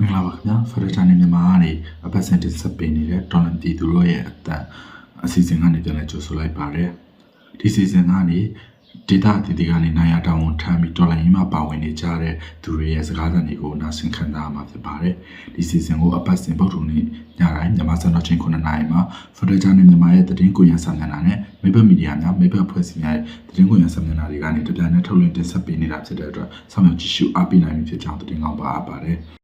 မင်္ဂလာပါခင်ဗျာဖရတာနဲ့မြန်မာကနေအပတ်စဉ်တင်ဆက်ပေးနေတဲ့တော်လန်တီသူတို့ရဲ့အတန်အစီအစဉ်ကနေပြန်လည်ကြိုဆိုလိုက်ပါတယ်ဒီစီစဉ်ကနေဒေတာအတီတီကနေနိုင်ရတောင်းဝန်ထမ်းပြီးတော်လန်ရေးမှာပါဝင်နေကြတဲ့သူတွေရဲ့စကားသံတွေကိုနားဆင်ခံစားရမှာဖြစ်ပါတယ်ဒီစီစဉ်ကိုအပတ်စဉ်ပုတ်ထုံနေ့ညတိုင်းမြန်မာစံတော်ချိန်9နာရီမှာဖရတာနဲ့မြန်မာရဲ့သတင်းကိုရန်ဆန်နေတာနဲ့မိဘမီဒီယာများမိဘဖွဲ့စည်းများရဲ့သတင်းကိုရန်ဆန်နေတာတွေကနေတပြန်နဲ့ထုတ်လွှင့်တင်ဆက်ပေးနေတာဖြစ်တဲ့အတွက်ဆောင်ရွက်ကြည့်ရှုအားပေးနိုင်ပြီဖြစ်ကြောင်းသတင်းကောင်းပါအပ်ပါတယ်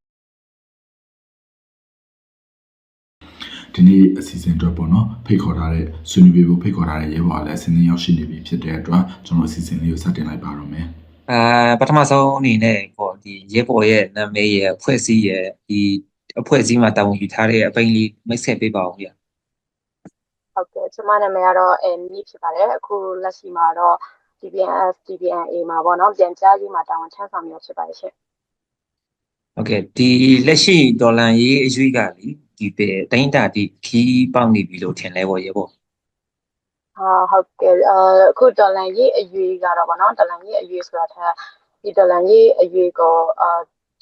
ဒီနေ့အစီအစဉ်အတွက်ပေါ့နော်ဖိတ်ခေါ်ထားတဲ့ဆွေးနွေးပေးဖို့ဖိတ်ခေါ်ထားတဲ့ရဲဘော်ကလည်းအစဉ်အရောက်ရှိနေပြီဖြစ်တဲ့အတွက်ကျွန်တော်အစီအစဉ်လေးကိုစတင်လိုက်ပါတော့မယ်အာပထမဆုံးအနေနဲ့ပေါ့ဒီရဲဘော်ရဲ့နာမည်ရဲ့အဖွဲ့အစည်းရဲ့ဒီအဖွဲ့အစည်းမှာတာဝန်ယူထားတဲ့အပိုင်းလေးမိတ်ဆက်ပေးပါဦးဗျာဟုတ်ကဲ့ကျွန်မနာမည်ကတော့အဲမြင့်ဖြစ်ပါတယ်အခုလက်ရှိမှာတော့ DBNS DBNA မှာပေါ့နော်ပြန်ကြားရေးမှာတာဝန်ထမ်းဆောင်ရဖြစ်ပါတယ်ရှင်ဟုတ်ကဲ့ဒီလက်ရှိဒေါ်လာရေးအရွေးကလေ ဒီပဲတိုင်းတာဒီခီးပေါက်နေပြီလို့ထင်လဲပေါ့ရဲဘော်ဟာဟုတ်ကဲ့အခုဒေါ်လာရေးအရွေကတော့ပေါ့နော်ဒေါ်လာရေးအရွေဆိုတာထက်ဒီဒေါ်လာရေးအရွေကိုအာ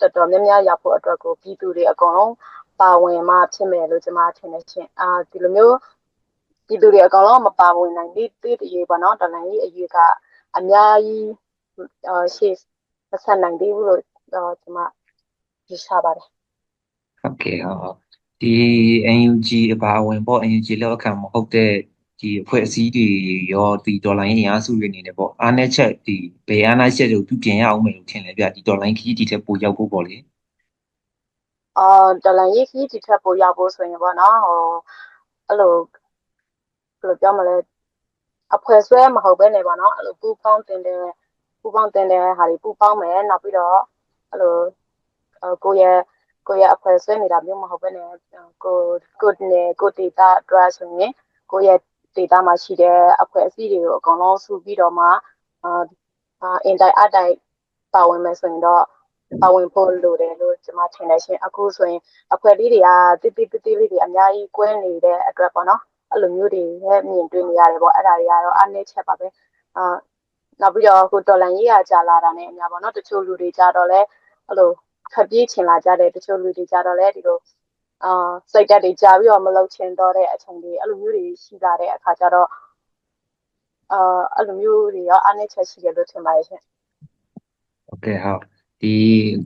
တော်တော်များများရောက်ဖို့အတွက်ကိုပြည်သူတွေအကုန်လုံးပါဝင်မှဖြစ်မယ်လို့ကျွန်မထင်တယ်ရှင်အာဒီလိုမျိုးပြည်သူတွေအကောင်လုံးမပါဝင်နိုင်သေးသေးတည်းပေါ့နော်ဒေါ်လာရေးအရွေကအများကြီးအာရှေ့မဆက်နိုင်သေးဘူးလို့ကျွန်မယူဆပါတယ်ဟုတ်ကဲ့ဟုတ် ဒီ NUG အပါအဝင်ပေါ့ NUG လောက်အခါမဟုတ်တဲ့ဒီအဖွဲ့အစည်းတွေရောဒီဒေါ်လာရင်းအင်အားစုတွေအနေနဲ့ပေါ့အားနဲ့ချက်ဒီဘယ်အားနဲ့ချက်တို့သူပြင်ရအောင်မယ်လို့ထင်လဲဗျဒီဒေါ်လာခီးဒီထက်ပိုရောက်ဖို့ပေါ့လေအာဒေါ်လာရေးခီးဒီထက်ပိုရောက်ဖို့ဆိုရင်ပေါ့နော်ဟိုအဲ့လိုဘယ်လိုပြောမလဲအဖွဲ့ဆွဲမဟုတ်ဘဲနဲ့ပေါ့နော်အဲ့လိုပူပေါင်းတင်တယ်ပူပေါင်းတင်တယ်ဟာတွေပူပေါင်းမယ်နောက်ပြီးတော့အဲ့လိုကိုရဲ့ ကိုရဲ့အဖွဲ့ဆွဲနေတာမျိုးမဟုတ်ဘဲနဲ့ကိုကိုနေကိုဒေတာအတွက်ဆိုရင်ကိုရဲ့ဒေတာမှာရှိတဲ့အဖွဲ့အစည်းတွေကိုအကုန်လုံးစုပြီးတော့မှအာအင်တိုင်းအတိုင်းပါဝင်မယ်ဆိုရင်တော့ပါဝင်ဖို့လိုတယ်လို့ကျွန်မထင်တယ်ရှင်အခုဆိုရင်အဖွဲ့လေးတွေကတိတိတိတိလေးတွေအများကြီးကွဲနေတဲ့အတွက်ပေါ့နော်အဲ့လိုမျိုးတွေရဲ့မြင်တွေ့နေရတယ်ပေါ့အဲ့ဒါတွေကတော့အားနည်းချက်ပါပဲအာနောက်ပြီးတော့ဟိုဒေါ်လာရေးရကြာလာတာနဲ့အများပေါ့နော်တချို့လူတွေကြတော့လဲအဲ့လို ခပ်ပြေးချင်လာကြတဲ့တချို့လူတွေကြတော့လဲဒီလိုအာစိတ်တက်တွေကြာပြီးတော့မလုပ်ချင်တော့တဲ့အချိန်တွေအဲ့လိုမျိုးတွေရှိလာတဲ့အခါကျတော့အာအဲ့လိုမျိုးတွေရောအားနည်းချက်ရှိတယ်လို့ထင်ပါတယ်ရှင်ဟုတ်ကဲ့ဟုတ်ဒီ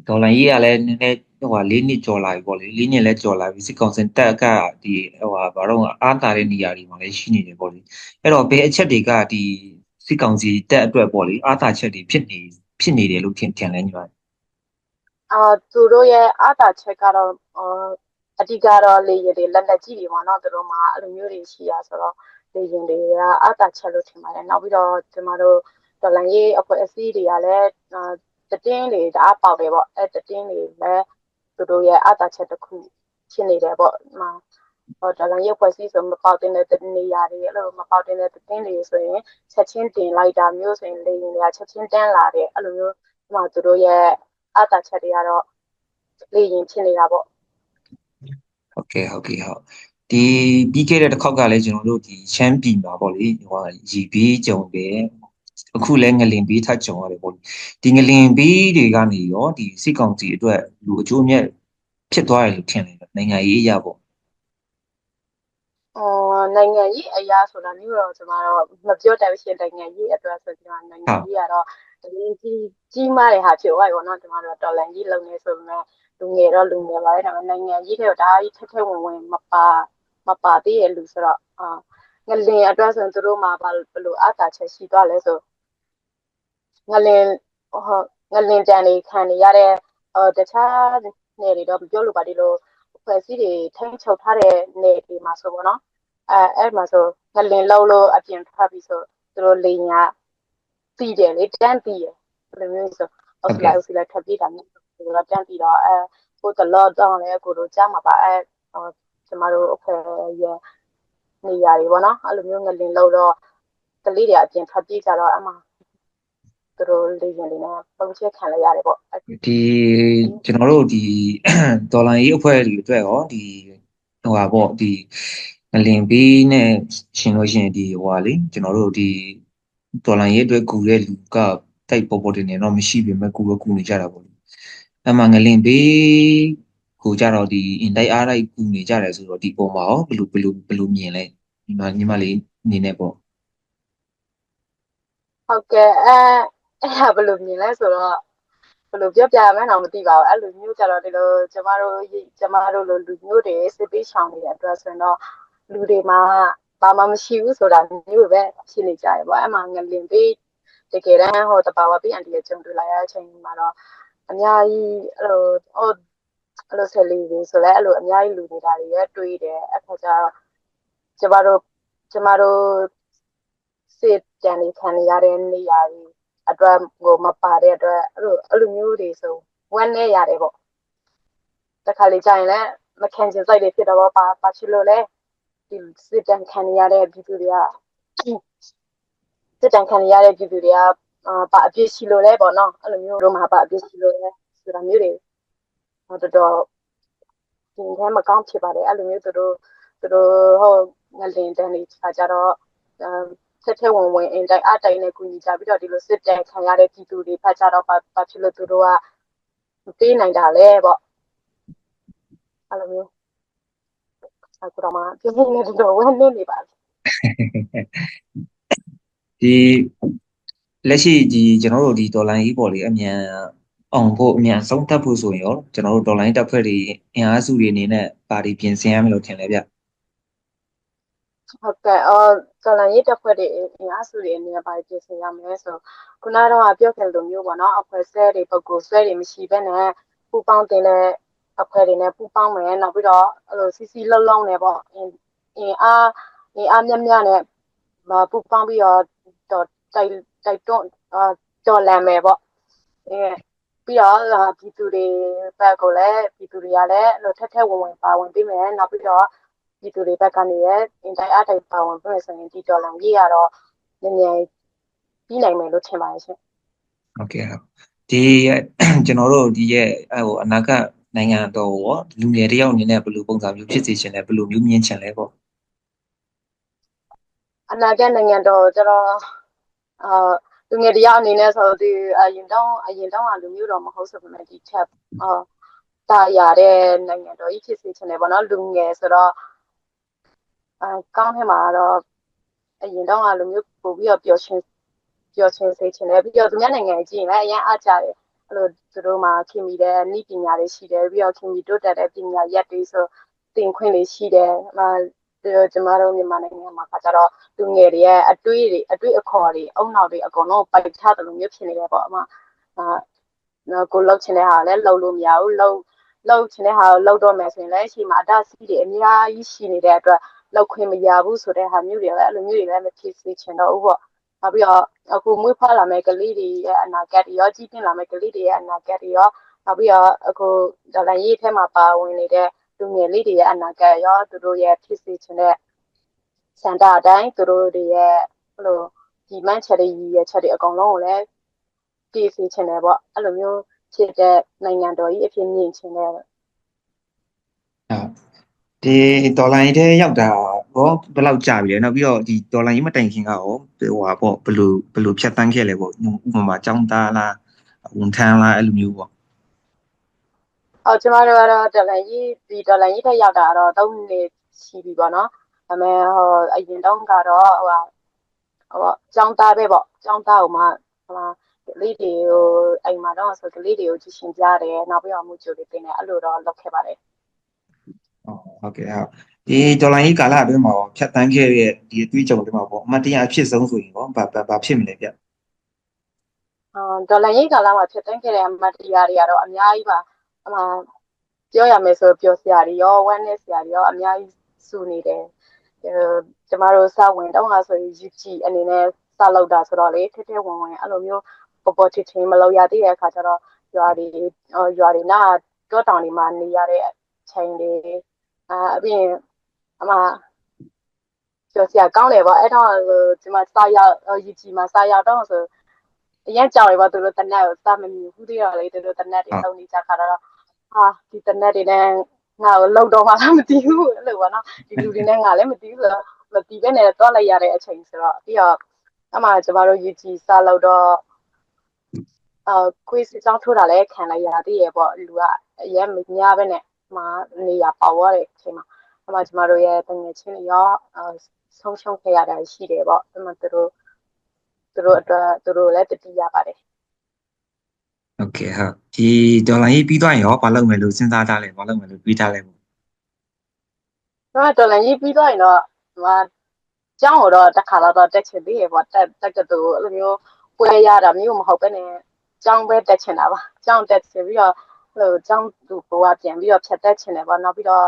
ဒေါ်လာကြီးကလည်းနည်းနည်းဟိုဟာ၄နှစ်ကျော်လာပြီပေါ့လေ၄နှစ်လည်းကျော်လာပြီစစ်ကောင်စင်တက်ကဒီဟိုဟာဘာတော့အားတာတဲ့နေရာတွေမှာလည်းရှိနေတယ်ပေါ့လေအဲ့တော့ဘယ်အချက်တွေကဒီစစ်ကောင်စီတက်အတွက်ပေါ့လေအားတာချက်တွေဖြစ်နေဖြစ်နေတယ်လို့ထင်ထင်လဲညီမ အာသူတို့ရဲ့အားတာချက်ကတော့အဓိကတော့လေရည်တွေလက်လက်ကြီးတွေပေါ့နော်သူတို့မှာအဲ့လိုမျိုးတွေရှိရဆိုတော့လေရင်တွေကအားတာချက်လို့ထင်ပါတယ်နောက်ပြီးတော့ကျမတို့ဒေါ်လာရေးအဖွဲ့အစည်းတွေကလည်းတတင်းတွေတအားပေါက်တယ်ပေါ့အဲတတင်းတွေလည်းသူတို့ရဲ့အားတာချက်တစ်ခုဖြစ်နေတယ်ပေါ့ဟိုဒေါ်လာရေးဖွဲ့စည်းဆိုမပေါက်တဲ့တနေရာတွေအဲ့လိုမပေါက်တဲ့တင်းတွေဆိုရင်ချက်ချင်းတင်လိုက်တာမျိုးဆိုရင်လေရင်တွေကချက်ချင်းတန်းလာတယ်အဲ့လိုမျိုးဟိုသူတို့ရဲ့ အတာချက်တွေကတော့လေရင်ဖြစ်နေတာပေါ့ဟုတ်ကဲ့ဟုတ်ကဲ့ဟုတ်ဒီပြီးခဲ့တဲ့တစ်ခေါက်ကလည်းကျွန်တော်တို့ဒီချမ်းပြည်မှာပေါ့လေဟိုရီဘီးကြုံတယ်အခုလည်းငလင်ဘီးထကြုံရတယ်ပေါ့ဒီငလင်ဘီးတွေကနေရောဒီစစ်ကောင်စီအတွက်လူအကျိုးအမြတ်ဖြစ်သွားတယ်လို့ထင်တယ်နိုင်ငံရေးအရာပေါ့ အော်နိုင်ငံရေးအရာဆိုတာမျိုးတော့ကျွန်တော်တော့မပြောတတ်ဘူးရှင်နိုင်ငံရေးအတွက်ဆိုကျွန်တော်နိုင်ငံရေးကတော့တကယ်ကြီးကြီးမားတဲ့ဟာဖြစ်သွားပြီပေါ့နော်ကျွန်တော်တို့တော်လန်ကြီးလုံနေဆိုပေမဲ့လူငယ်တော့လူငယ်ပါလေဒါပေမဲ့နိုင်ငံရေးတွေဒါကြီးထက်ထက်ဝင်ဝင်မပါမပါသေးရဲ့လူဆိုတော့အာငလင်အတွက်ဆိုရင်သူတို့မှာဘာလို့အားသာချက်ရှိသွားလဲဆိုငလင်ဟောငလင်တန်တွေခံနေရတဲ့အော်တခြားနယ်တွေတော့ပြောလို့ပါဒီလိုဖွဲ့စည်းတွေထိန်းချုပ်ထားတဲ့နယ်တွေမှာဆိုပေါ့နော် အဲအဲ့မှာဆိုငလင်လုံးလို့အပြင်ထွက်ပြီးဆိုသူတို့လိန်ညာပြီးတယ်လေတန်းပြီးရဘယ်လိုမျိုးဆိုအော်စလိုက်အော်စလိုက်ထပ်ပြီးတာမျိုးသူတို့တန်းပြီးတော့အဲကိုတလော့တောင်းလဲကိုတို့ကြားမှာပါအဲကျမတို့အဖွဲ့ရဲ့နေရာတွေပေါ့နော်အဲ့လိုမျိုးငလင်လုံးတော့ကလေးတွေအပြင်ထွက်ပြေးကြတော့အမှသူတို့လေရင်လေးနဲ့ပုံချက်ခံလိုက်ရတယ်ပေါ့ဒီကျွန်တော်တို့ဒီဒေါ်လာရေးအဖွဲ့တွေအတွက်ရောဒီဟိုဟာပေါ့ဒီ ငလင်ဘေးနဲ့ရှင်လို့ရှိရင်ဒီဟိုဟာလေကျွန်တော်တို့ဒီဒေါ်လာရေးအတွက်ကူတဲ့လူကတိုက်ပေါ်ပေါ်တင်နေတော့မရှိပေမဲ့ကူတော့ကူနေကြတာပေါ့လေအဲ့မှာငလင်ဘေးကိုကြတော့ဒီအင်တိုက်အားတိုက်ကူနေကြတယ်ဆိုတော့ဒီပုံမှာရောဘယ်လိုဘယ်လိုဘယ်လိုမြင်လဲညီမညီမလေးအနေနဲ့ပေါ့ဟုတ်ကဲ့အဲအဲ့ဒါဘယ်လိုမြင်လဲဆိုတော့ဘယ်လိုပြောပြရမလဲတော့မသိပါဘူးအဲ့လိုမျိုးကြတော့ဒီလိုကျမတို့ကျမတို့လိုလူမျိုးတွေစစ်ပေးချောင်နေတဲ့အတွက်ဆိုရင်တော့ လူတွေမှာဘာမှမရှိဘူးဆိုတာမျိုးပဲဖြစ်နေကြရပေါ့အဲ့မှာငလင်ပေးတကယ်တမ်းဟိုတဘာဝပေးအန်တီရဲ့ကြုံတွေ့လာရတဲ့အချိန်မှာတော့အများကြီးအဲ့လိုဟိုအဲ့လိုဆက်လေးတွေဆိုလဲအဲ့လိုအများကြီးလူနေတာတွေရတွေးတယ်အဲ့ခါကျတော့ကျမတို့ကျမတို့စစ်တန်နေခံရတဲ့နေရာတွေအတွက်ကိုမပါတဲ့အတွက်အဲ့လိုအဲ့လိုမျိုးတွေဆိုဝမ်းနေရတယ်ပေါ့တခါလေကြာရင်လည်းမခံချင်စိတ်တွေဖြစ်တော့ပါပါချလို့လဲ ဒီစစ်တန်ခံရတဲ့ပြည်သူတွေကစစ်တန်ခံရတဲ့ပြည်သူတွေကအာပါအပြစ်ရှိလို့လဲပေါ့နော်အဲ့လိုမျိုးတို့မှာပါအပြစ်ရှိလို့လဲဆိုတာမျိုးတွေဟောတော်တော်ဒီထဲမှာကောင်းဖြစ်ပါတယ်အဲ့လိုမျိုးသူတို့သူတို့ဟိုငလင်တန်းနေခါကြတော့အာဆက်ထက်ဝင်ဝင်အင်တိုက်အတိုင်းနဲ့ကူညီကြပြီးတော့ဒီလိုစစ်တန်ခံရတဲ့ပြည်သူတွေဖတ်ကြတော့ပါပါဖြစ်လို့သူတို့ကမပေးနိုင်တာလဲပေါ့အဲ့လိုမျိုး အခုတော့မှပြင်းပြင်းနဲ့တော်ဝမ်းနေနေပါပြီဒီလက်ရှိဒီကျွန်တော်တို့ဒီဒေါ်လာကြီးပေါ့လေအမြန်အောင်ဖို့အမြန်ဆုံးတက်ဖို့ဆိုရင်ရောကျွန်တော်တို့ဒေါ်လာကြီးတက်ဖွဲ့တွေအင်အားစုတွေအနေနဲ့ပါတီပြင်ဆင်ရမယ်လို့ထင်လဲဗျဟုတ်ကဲ့အော်ကလန်ရေးတက်ဖွဲ့တွေအင်အားစုတွေအနေနဲ့ပါပြင်ဆင်ရမယ်ဆိုခုနကတော့ပြောခဲ့လိုမျိုးပေါ့နော်အဖွဲ့ဆွဲတွေပုဂ္ဂိုလ်ဆွဲတွေမရှိဘဲနဲ့ပူပေါင်းတင်တဲ့ အဖွဲ့တွေနဲ့ပူပေါင်းမယ်နောက်ပြီးတော့အဲ့လိုစီစီလုံးလုံးနဲ့ပေါ့အင်အင်အားအင်အားမြတ်မြတ်နဲ့မပူပေါင်းပြီးတော့တော့တိုက်တိုက်တွန်းအာကြော်လန့်မယ်ပေါ့အဲပြီးတော့ပြည်သူတွေဘက်ကိုလည်းပြည်သူတွေကလည်းအဲ့လိုထက်ထက်ဝင်ဝင်ပါဝင်ပြီးမယ်နောက်ပြီးတော့ဒီသူတွေဘက်ကနေရဲ့အင်တိုင်းအတိုင်းပါဝင်ပြည့်ဆိုရင်ဒီဒေါ်လာကြီးကတော့နည်းနည်းပြီးနိုင်မယ်လို့ထင်ပါတယ်ရှင်ဟုတ်ကဲ့ဟုတ်ဒီကျွန်တော်တို့ဒီရဲ့ဟိုအနာဂတ် နိုင်ငံတော်ရောလူငယ်တယောက်အနေနဲ့ဘယ်လိုပုံစံမျိုးဖြစ်စေချင်လဲဘယ်လိုမျိုးမြင်ချင်လဲပေါ့အနာဂတ်နိုင်ငံတော်ကျတော့အာလူငယ်တရားအနေနဲ့ဆိုဒီအရင်တော့အရင်တော့လူမျိုးတော်မဟုတ်ဆိုပေမဲ့ဒီချက်အာတာရတဲ့နိုင်ငံတော်ကြီးဖြစ်စေချင်တယ်ပေါ့နော်လူငယ်ဆိုတော့အာကောင်းထဲမှာတော့အရင်တော့လူမျိုးပို့ပြီးတော့ပျော်ရွှင်ပျော်ရွှင်စေချင်တယ်ပြီးတော့သူများနိုင်ငံကြီးရင်လည်းအရင်အားကြတယ် အဲ့လိုသူတို့မှာခင်မီတဲ့ဤပညာတွေရှိတယ်ပြီးတော့ခင်မီတိုးတက်တဲ့ပညာရက်တွေဆိုသင်ခွင့်တွေရှိတယ်အာကျမတို့မြန်မာနိုင်ငံမှာကကြတော့လူငယ်တွေရဲ့အတွေးတွေအတွေးအခေါ်တွေအုံနောက်တွေအကုန်လုံးပိုက်ချတယ်လို့မျိုးဖြစ်နေတယ်ပေါ့အမအာကိုလှုပ်ချင်တဲ့ဟာလည်းလှုပ်လို့မရဘူးလှုပ်လှုပ်ချင်တဲ့ဟာကိုလှုပ်တော့မယ်ဆိုရင်လည်းရှိမှာအတစီတွေအများကြီးရှိနေတဲ့အတွက်လှုပ်ခွင့်မရဘူးဆိုတဲ့ဟာမျိုးတွေလည်းအဲ့လိုမျိုးတွေလည်းမဖြစ်စေချင်တော့ဘူးပေါ့ နောက်ပြီးတော့အခုမွေးဖွားလာမယ့်ကလေးတွေရဲ့အနာဂတ်တွေရောကြီးပြင်းလာမယ့်ကလေးတွေရဲ့အနာဂတ်တွေရောနောက်ပြီးတော့အခုဒေါ်လာရေးထဲမှာပါဝင်နေတဲ့လူငယ်လေးတွေရဲ့အနာဂတ်ရောသူတို့ရဲ့ဖြစ်စေချင်တဲ့စန္ဒအတိုင်းသူတို့တွေရဲ့ဘလို့ဒီမှန်းချက်တွေရည်ရချက်တွေအကုန်လုံးကိုလည်းပြည့်စေချင်တယ်ပေါ့အဲ့လိုမျိုးဖြစ်တဲ့နိုင်ငံတော်ကြီးအဖြစ်မြင်ချင်တယ်ဟုတ်ဒီဒေါ်လာကြီးထဲရောက်တာ ရောဘယ်လောက်ကြာပြီလဲနောက်ပြီးတော့ဒီဒေါ်လာကြီးမတိုင်ခင်ကရောဟိုဟာပေါ့ဘယ်လိုဘယ်လိုဖြတ်တန်းခဲ့လဲပေါ့ဥပမာចောင်းသားလားဝန်ထမ်းလားအဲ့လိုမျိုးပေါ့ အော်ကျမတို့ကတော့ဒေါ်လာကြီးဒီဒေါ်လာကြီးထက်ရောက်တာတော့3နှစ်ရှိပြီပေါ့နော်ဒါပေမဲ့ဟိုအရင်တုန်းကတော့ဟိုဟာဟိုចောင်းသားပဲပေါ့ចောင်းသားကိုမှဟိုမှာကလေးတွေကိုအိမ်မှာတော့ဆိုကလေးတွေကိုကြည့်ရှင်ပြတယ်နောက်ပြီးတော့မူချိုတွေတင်တယ်အဲ့လိုတော့လုပ်ခဲ့ပါတယ် ဟုတ်ကဲ့ဟုတ် ဒီဒေါ်လာကြီးကာလအတွင်းမှာဖြတ်တန်းခဲ့တဲ့ဒီအတွေ့အကြုံတွေမှာပေါ့အမှတ်တရအဖြစ်ဆုံးဆိုရင်ပေါ့ဘာဘာဖြစ်မလဲဗျအာဒေါ်လာကြီးကာလမှာဖြစ်တဲ့ခဲ့တဲ့အမတ်တရားတွေကတော့အများကြီးပါအမှပြောရမယ်ဆိုပြောစရာတွေရောဝမ်းနဲ့စရာတွေရောအများကြီးစုနေတယ်အဲကျမတို့စဝင်တော့ဟာဆိုရင် UG အနေနဲ့စလောက်တာဆိုတော့လေထက်ထက်ဝင်ဝင်အဲ့လိုမျိုးပေါ်ပေါ်ချစ်ချင်းမလောက်ရသေးတဲ့အခါကျတော့ရွာတွေရွာတွေနာတောတောင်တွေမှာနေရတဲ့ချိန်တွေအာအပြင် အမှကျော်စရာကောင်းတယ်ပေါ့အဲ့တော့ဒီမှာစာရောက် UG မှာစာရောက်တော့ဆိုအရင်ကြောက်ရပါသူတို့တနက်ကိုစမမြင်ဘူးသေးရလေသူတို့တနက်တွေတုံနေကြခါတော့ဟာဒီတနက်တွေနဲ့ငါ့ကိုလှုပ်တော့မှလားမသိဘူးအဲ့လိုပေါ့နော်ဒီလူတွေနဲ့ငါလည်းမသိဘူးဆိုတော့မသိဘဲနဲ့တော့လိုက်ရတဲ့အချိန်ဆိုတော့ပြီးတော့အမှကျမတို့ UG စလောက်တော့အာ quiz အကြောင်းထိုးတာလည်းခံလိုက်ရသေးရပေါ့လူကအရင်မညာပဲနဲ့မှာနေရာပေါသွားတဲ့အချိန်မှာ အမှကျမတို့ရဲ့တငယ်ချင်းတွေရောအဆုံးရှုံးခဲ့ရတာရှိတယ်ပေါ့အဲ့မှာသူတို့သူတို့အတွက်သူတို့လည်းတတိရပါတယ်ဟုတ်ကဲ့ဟုတ်ဒီဒေါ်လာရေးပြီးသွားရင်ရောဘာလုပ်မယ်လို့စဉ်းစားထားလဲဘာလုပ်မယ်လို့တွေးထားလဲပေါ့ကျွန်တော်ဒေါ်လာရေးပြီးတော့ရင်တော့ဒီမှာကျောင်းတော့တစ်ခါတော့တက်ချင်သေးရပေါ့တက်တက်ကတူအဲ့လိုမျိုးပွဲရတာမျိုးမဟုတ်ပဲနဲ့ကျောင်းပဲတက်ချင်တာပါကျောင်းတက်ချင်ပြီးတော့အဲ့လိုကျောင်းသူဘဝပြန်ပြီးတော့ဖြတ်တက်ချင်တယ်ပေါ့နောက်ပြီးတော့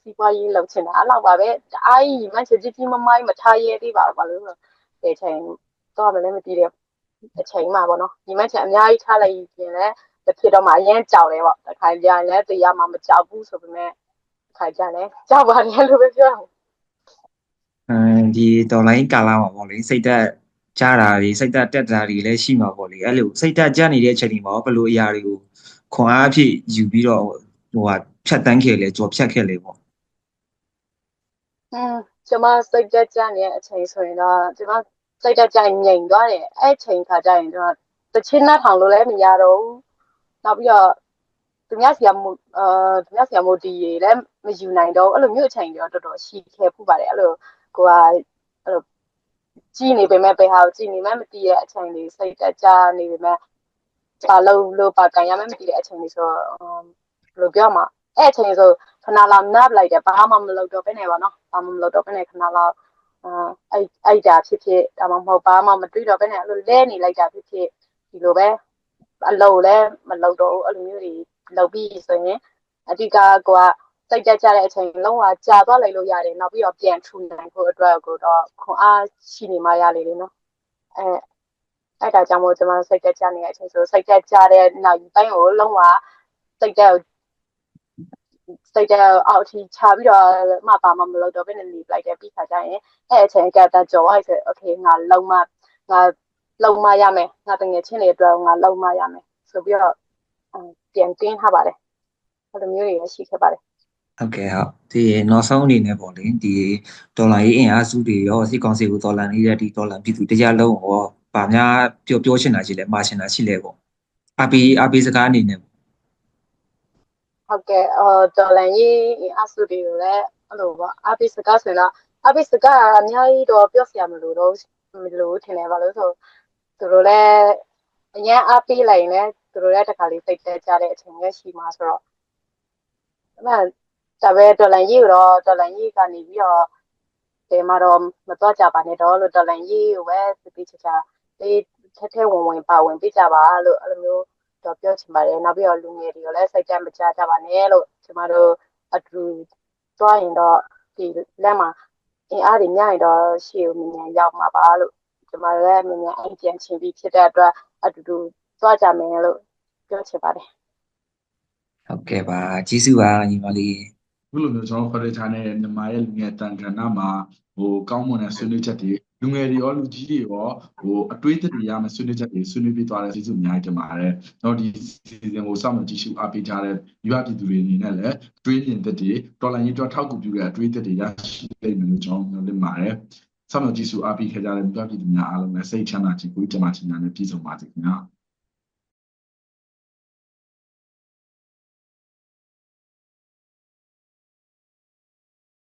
စီးပွားရေးလုပ်ချင်တာအဲ့လောက်ပါပဲအားကြီးမှချစ်ကြီးမမိုင်းမထားရဲသေးပါဘူးဘာလို့လဲဒီချိန်တော့မလည်းမသိတဲ့အချိန်မှာပေါ့နော်ဒီမှချင်အများကြီးထားလိုက်ရင်လည်းတစ်ဖြစ်တော့မှအရင်ကြောက်တယ်ပေါ့တစ်ခါကြာရင်လည်းတရားမှမကြောက်ဘူးဆိုပေမဲ့ခါကြတယ်ကြောက်ပါတယ်လို့ပဲပြောတာအဲဒီဒေါ်လာရေးကာလမှာပေါ့လေစိတ်သက်ကြားတာတွေစိတ်သက်တက်တာတွေလည်းရှိမှာပေါ့လေအဲ့လိုစိတ်သက်ကြနေတဲ့အချိန်ဒီမှာဘယ်လိုအရာတွေကိုခွန်အားအဖြစ်ယူပြီးတော့ ဟိုဟာဖြတ်တန်းခဲ့လဲကြော်ဖြတ်ခဲ့လဲပေါ့อืมကျွန်မစိတ်တက်ကြနေတဲ့အချိန်ဆိုရင်တော့ကျွန်မစိတ်တက်ကြငြိမ်သွားတယ်အဲ့အချိန်ခါကျရင်ကျွန်မတချင်းနှက်ထောင်လို့လည်းမရတော့ဘူးနောက်ပြီးတော့သူများဆီကမအာသူများဆီကမိုတီရေလည်းမယူနိုင်တော့အဲ့လိုမျိုးအချိန်တွေတော့တော်တော်ရှိခဲ့ဖူးပါတယ်အဲ့လိုကိုကအဲ့လိုကြည်နေပေမဲ့ဘယ်ဟာကိုကြည်နေမှမသိတဲ့အချိန်လေးစိတ်တက်ကြနေပေမဲ့ဘာလို့လို့ပါကန်ရမှမသိတဲ့အချိန်လေးဆိုတော့ ဘယ်လိုပြောမှာအဲ့အချိန်ဆိုခဏလောက်နပ်လိုက်တယ်ဘာမှမလုပ်တော့ဘဲနဲ့ပါနော်ဘာမှမလုပ်တော့ဘဲနဲ့ခဏလောက်အာအဲ့အဲ့တာဖြစ်ဖြစ်ဒါမှမဟုတ်ဘာမှမတွေးတော့ဘဲနဲ့အဲ့လိုလဲနေလိုက်တာဖြစ်ဖြစ်ဒီလိုပဲအလုပ်လည်းမလုပ်တော့ဘူးအဲ့လိုမျိုးတွေလုပ်ပြီးဆိုရင်အဓိကကိုကစိတ်ကြကြတဲ့အချိန်လုံးဝကြာသွားလိုက်လို့ရတယ်နောက်ပြီးတော့ပြန်ထူနိုင်ဖို့အတွက်ကိုတော့ခွန်အားရှိနေမှရလေလေနော်အဲအဲ့ဒါကြောင့်မို့ကျွန်မစိတ်ကြကြနေတဲ့အချိန်ဆိုစိတ်ကြကြတဲ့နောက်ပိုင်းကိုလုံးဝစိတ်ကြ စိတ်တဲ့အောက်ထိချပြီးတော့မပါမမလုပ်တော့ဘယ်နဲ့နေလိုက်တယ်ပြီးခါကျရင်အဲ့အချိန်ကတကြော်အဲ့ဆို okay ငါလုံမငါလုံမရမယ်ငါတငယ်ချင်းတွေအတွက်ငါလုံမရမယ်ဆိုပြီးတော့ပြန်တင်းထားပါတယ်အဲ့လိုမျိုးတွေရရှိခဲ့ပါတယ်ဟုတ်ကဲ့ဟုတ်ဒီနောက်ဆုံးအနေနဲ့ပေါ့လေဒီဒေါ်လာရေးအင်အားစုတွေရောစီကောင်စီကိုဒေါ်လာနေတဲ့ဒီဒေါ်လာပြည်သူတရားလုံးရောဗာများပြောပြောချင်တာရှိလဲမာချင်တာရှိလဲပေါ့ RP RP စကားအနေနဲ့ပေါ့ ဟုတ်ကဲ့အော်ဒေါ်လာရေးအဆူတွေကိုလည်းအဲ့လိုပေါ့အပိစကားဆိုရင်တော့အပိစကားအများကြီးတော့ပြောစရာမလိုတော့မလိုထင်တယ်ပါလို့ဆိုသူတို့လည်းအရင်အပိလိုက်ရင်လည်းသူတို့လည်းတစ်ခါလေးစိတ်သက်ကြတဲ့အချိန်လည်းရှိမှာဆိုတော့အဲ့ဒါဒါပဲဒေါ်လာရေးတော့ဒေါ်လာရေးကနေပြီးတော့ဒီမှာတော့မတော့ကြပါနဲ့တော့လို့ဒေါ်လာရေးကိုပဲပြပြချာချာလေးထက်ထဲဝင်ဝင်ပါဝင်ပြကြပါလို့အဲ့လိုမျိုး တော့ပြောချင်ပါတယ်နောက်ပြီးတော့လူငယ်တွေကိုလည်းစိတ်ကြမကြကြပါနဲ့လို့ကျမတို့အတူသွားရင်တော့ဒီလက်မှာအင်အားတွေညရင်တော့ရှေ့ကိုမြင်မြန်ရောက်မှာပါလို့ကျမတို့လည်းမြင်မြန်အိမ်ပြန်ချင်ပြီးဖြစ်တဲ့အတွက်အတူတူသွားကြမယ်လို့ပြောချင်ပါတယ်ဟုတ်ကဲ့ပါကျေးဇူးပါညီမလေးအခုလိုမျိုးကျွန်တော် Federal Channel နဲ့မြန်မာရဲ့လူငယ်တန်ခဏမှာဟိုကောင်းမွန်တဲ့ဆွေးနွေးချက်တွေ လူငယ်တွေရောလူကြီးတွေရောဟိုအတွေးအသစ်တွေရမယ့်ဆွေးနွေးချက်တွေဆွေးနွေးပြသွားတဲ့ကျေးဇူးအများကြီးတင်ပါတယ်။ကျွန်တော်ဒီ season ကိုစောင့်မျှော်ကြည့်ရှုအားပေးကြတဲ့မိဘပြည်သူတွေအနေနဲ့လည်းတွေးမြင်သက်တွေတော်လိုင်းရေးတော့ထောက်ကူပြုတဲ့အတွေးအသစ်တွေရရှိလိမ့်မယ်လို့ကျွန်တော်မျှော်လင့်ပါတယ်။စောင့်မျှော်ကြည့်ရှုအားပေးခဲ့ကြတဲ့မိဘပြည်သူများအားလုံးလည်းစိတ်ချမ်းသာခြင်းကိုယ်ကျန်းမာခြင်းများနဲ့ပြည့်စုံပါစေခင်ဗျာ။